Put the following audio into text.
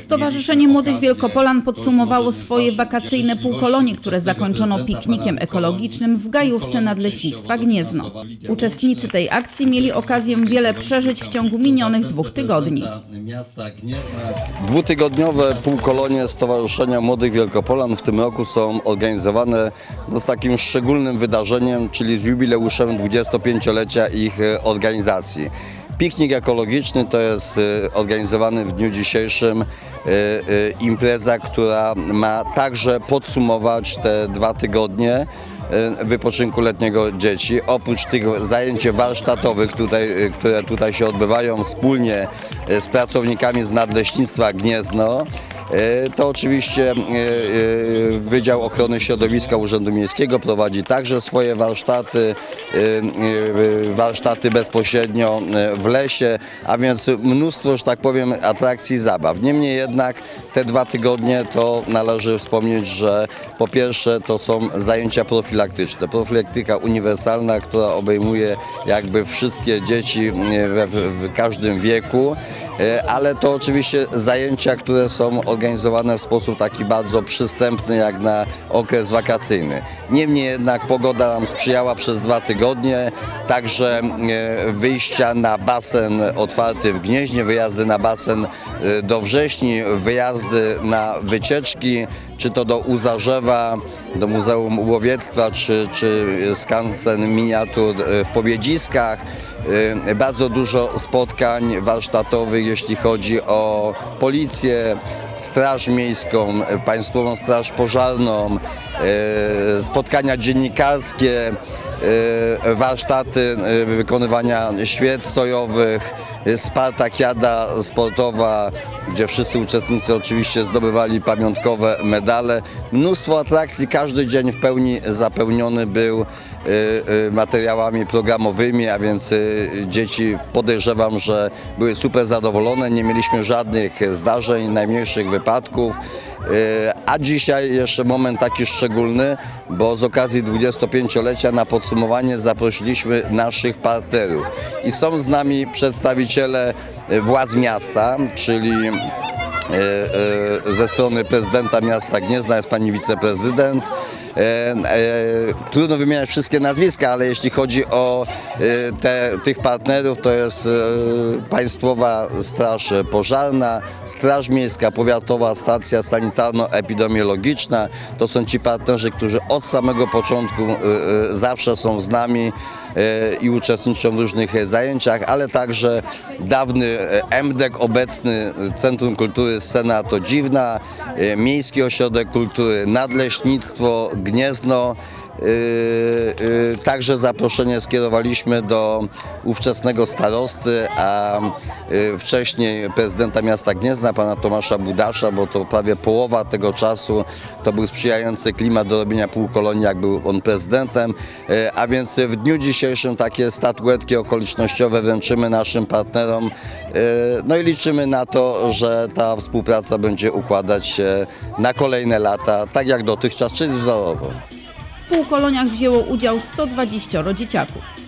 Stowarzyszenie Młodych Wielkopolan podsumowało swoje wakacyjne półkolonie, które zakończono piknikiem ekologicznym w gajówce Nadleśnictwa Gniezno. Uczestnicy tej akcji mieli okazję wiele przeżyć w ciągu minionych dwóch tygodni. Dwutygodniowe półkolonie Stowarzyszenia Młodych Wielkopolan w tym roku są organizowane no, z takim szczególnym wydarzeniem, czyli z jubileuszem 25-lecia ich e, organizacji. Piknik ekologiczny to jest e, organizowany w dniu dzisiejszym e, e, impreza, która ma także podsumować te dwa tygodnie wypoczynku letniego dzieci. Oprócz tych zajęć warsztatowych, tutaj, które tutaj się odbywają wspólnie z pracownikami z Nadleśnictwa Gniezno, to oczywiście e, e, Wydział Ochrony Środowiska Urzędu Miejskiego prowadzi także swoje warsztaty, e, e, warsztaty bezpośrednio e, w lesie, a więc mnóstwo, że tak powiem, atrakcji zabaw. Niemniej jednak te dwa tygodnie to należy wspomnieć, że po pierwsze to są zajęcia profilaktyczne. Profilaktyka uniwersalna, która obejmuje jakby wszystkie dzieci e, w każdym wieku. E, ale to oczywiście zajęcia, które są organizowane w sposób taki bardzo przystępny jak na okres wakacyjny. Niemniej jednak pogoda nam sprzyjała przez dwa tygodnie, także e, wyjścia na basen otwarty w Gnieźnie, wyjazdy na basen e, do wrześni, wyjazdy na wycieczki, czy to do Uzarzewa, do Muzeum Łowiectwa, czy, czy skansen miniatur w Pobiedziskach. Y, Bardzo dużo spotkań warsztatowych, jeśli chodzi o policję, Straż Miejską, Państwową Straż Pożarną, y, spotkania dziennikarskie, y, warsztaty wykonywania świec sojowych, Spartakiada sportowa, gdzie wszyscy uczestnicy oczywiście zdobywali pamiątkowe medale. Mnóstwo atrakcji, każdy dzień w pełni zapełniony był y, y, materiałami programowymi, a więc y, dzieci podejrzewam, że były super zadowolone, nie mieliśmy żadnych zdarzeń, najmniejszych wypadków. Y, A dzisiaj jeszcze moment taki szczególny, bo z okazji 25-lecia na podsumowanie zaprosiliśmy naszych partnerów. I są z nami przedstawiciele y, władz miasta, czyli e, e, ze strony prezydenta miasta Gniezna jest pani wiceprezydent. E, e, Trudno wymieniać wszystkie nazwiska, ale jeśli chodzi o e, te, tych partnerów, to jest Państwowa Straż Pożarna, Straż Miejska, Powiatowa Stacja Sanitarno-Epidemiologiczna. To są ci partnerzy, którzy od samego początku zawsze są z nami i uczestniczą w różnych zajęciach, ale także dawny MDEK, obecny Centrum Kultury Scena to Dziwna, Miejski Ośrodek Kultury Nadleśnictwo Gniezno. E, e, Także zaproszenie skierowaliśmy do ówczesnego starosty, a e, wcześniej prezydenta miasta Gniezna, pana Tomasza Budasza, bo to prawie połowa tego czasu to był sprzyjający klimat do robienia półkolonii, jak był on prezydentem. A więc w dniu dzisiejszym takie statuetki okolicznościowe wręczymy naszym partnerom. No i liczymy na to, że ta współpraca będzie układać się na kolejne lata, tak jak dotychczas, czyli wzorowo. Półkoloniach wzięło udział 120 dzieciaków.